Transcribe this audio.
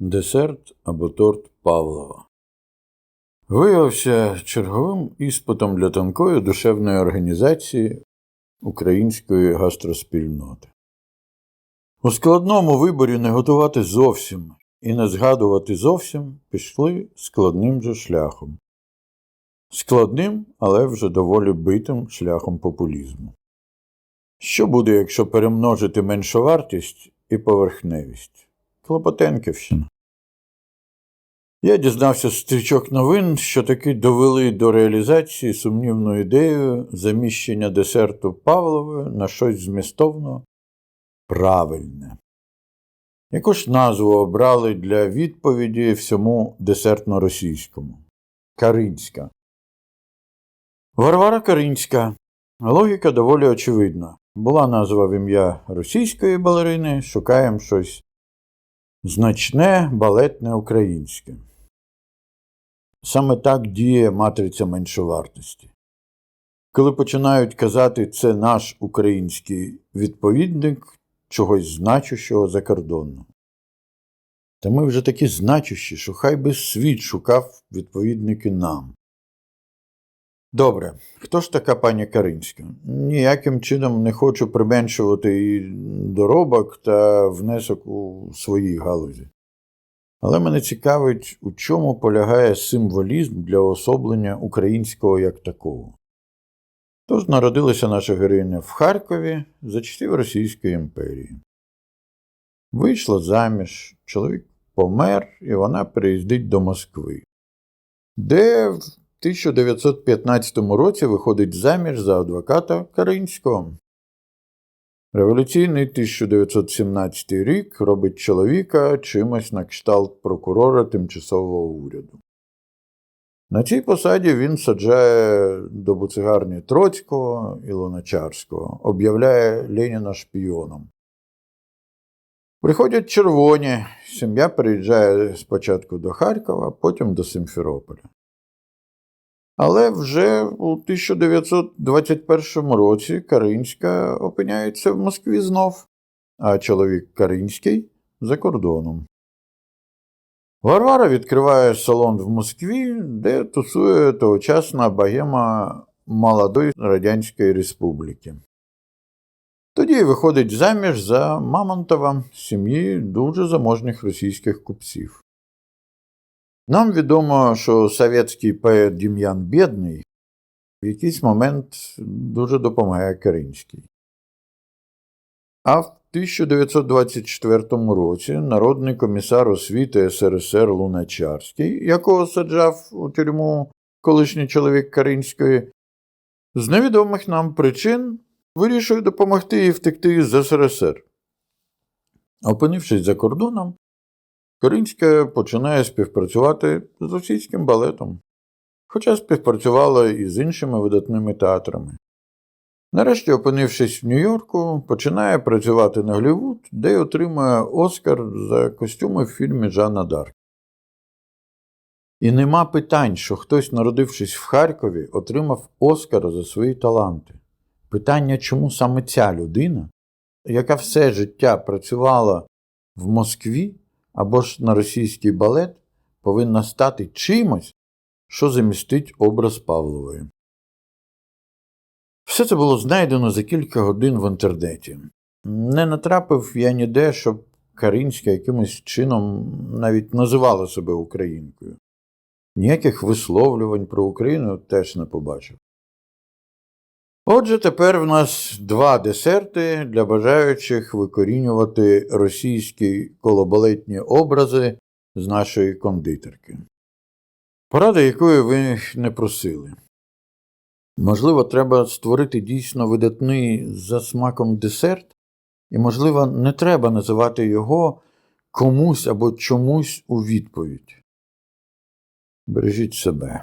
Десерт або торт Павлова. Виявився черговим іспитом для тонкої душевної організації української гастроспільноти. У складному виборі не готувати зовсім і не згадувати зовсім пішли складним же шляхом. Складним, але вже доволі битим шляхом популізму. Що буде, якщо перемножити меншовартість і поверхневість? Клопотенківщина. Я дізнався з стрічок новин, що таки довели до реалізації сумнівну ідею заміщення десерту Павлової на щось змістовно правильне. Яку ж назву обрали для відповіді всьому десертно-російському? Каринська. Варвара Каринська. Логіка доволі очевидна. Була назва в ім'я російської балерини, шукаємо щось значне, балетне українське. Саме так діє матриця меншовартості. Коли починають казати це наш український відповідник чогось значущого закордонного. Та ми вже такі значущі, що хай би світ шукав відповідники нам. Добре, хто ж така пані Каринська? Ніяким чином не хочу применшувати її доробок та внесок у своїй галузі. Але мене цікавить, у чому полягає символізм для особлення українського як такого. Тож народилася наша героїня в Харкові за часів Російської імперії. Вийшла заміж, чоловік помер, і вона переїздить до Москви, де 1915 році виходить заміж за адвоката Каринського. Революційний 1917 рік робить чоловіка чимось на кшталт прокурора тимчасового уряду. На цій посаді він саджає до буцегарні Троцького і Луначарського, об'являє Леніна шпіоном. Приходять червоні, сім'я переїжджає спочатку до Харкова, потім до Симферополя. Але вже у 1921 році Каринська опиняється в Москві знов, а чоловік Каринський за кордоном. Варвара відкриває салон в Москві, де тусує тогочасна богема Молодої Радянської Республіки. Тоді виходить заміж за Мамонтова сім'ї дуже заможних російських купців. Нам відомо, що совєтський поет Дім'ян Бєдний в якийсь момент дуже допомагає Каринській. А в 1924 році народний комісар освіти СРСР Луначарський, якого саджав у тюрму колишній чоловік Каринської, з невідомих нам причин вирішує допомогти їй втекти з СРСР. Опинившись за кордоном, Каринська починає співпрацювати з російським балетом, хоча співпрацювала і з іншими видатними театрами. Нарешті, опинившись в Нью-Йорку, починає працювати на Голлівуд, де й отримує Оскар за костюми в фільмі Жанна Дарк. І нема питань, що хтось, народившись в Харкові, отримав Оскар за свої таланти. Питання, чому саме ця людина, яка все життя працювала в Москві або ж на російський балет, повинна стати чимось, що замістить образ Павлової. Все це було знайдено за кілька годин в інтернеті. Не натрапив я ніде, щоб Каринська якимось чином навіть називала себе українкою. Ніяких висловлювань про Україну теж не побачив. Отже, тепер в нас два десерти для бажаючих викорінювати російські колобалетні образи з нашої кондитерки. Поради якої ви не просили. Можливо, треба створити дійсно видатний за смаком десерт, і, можливо, не треба називати його комусь або чомусь у відповідь. Бережіть себе.